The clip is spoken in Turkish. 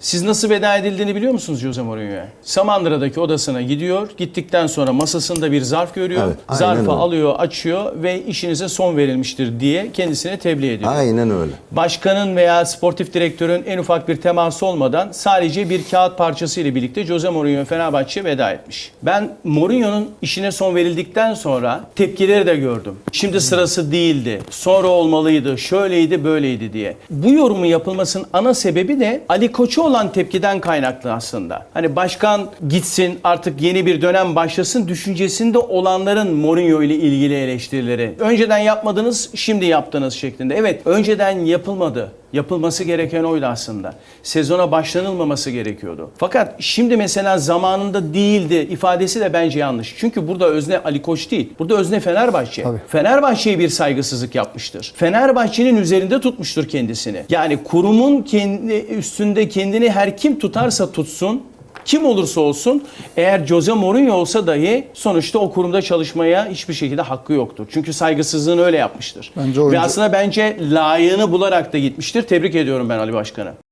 Siz nasıl veda edildiğini biliyor musunuz Jose Mourinho'ya? Samandıra'daki odasına gidiyor. Gittikten sonra masasında bir zarf görüyor. Evet, aynen Zarfı öyle. alıyor, açıyor ve işinize son verilmiştir diye kendisine tebliğ ediyor. Aynen öyle. Başkanın veya sportif direktörün en ufak bir teması olmadan sadece bir kağıt parçası ile birlikte Jose Mourinho Fenerbahçe'ye veda etmiş. Ben Mourinho'nun işine son verildikten sonra tepkileri de gördüm. Şimdi sırası değildi. Sonra olmalıydı. Şöyleydi, böyleydi diye. Bu yorumun yapılmasının ana sebebi de Ali Koç'a olan tepkiden kaynaklı aslında. Hani başkan gitsin artık yeni bir dönem başlasın düşüncesinde olanların Mourinho ile ilgili eleştirileri. Önceden yapmadınız, şimdi yaptınız şeklinde. Evet, önceden yapılmadı. Yapılması gereken oydu aslında. Sezona başlanılmaması gerekiyordu. Fakat şimdi mesela zamanında değildi ifadesi de bence yanlış. Çünkü burada özne Ali Koç değil. Burada özne Fenerbahçe. Tabii. Fenerbahçe'ye bir saygısızlık yapmıştır. Fenerbahçe'nin üzerinde tutmuştur kendisini. Yani kurumun kendi üstünde kendini her kim tutarsa tutsun kim olursa olsun eğer Jose Mourinho olsa dahi sonuçta o kurumda çalışmaya hiçbir şekilde hakkı yoktur. Çünkü saygısızlığını öyle yapmıştır. Bence Ve oyuncu- aslında bence layığını bularak da gitmiştir. Tebrik ediyorum ben Ali Başkan'ı.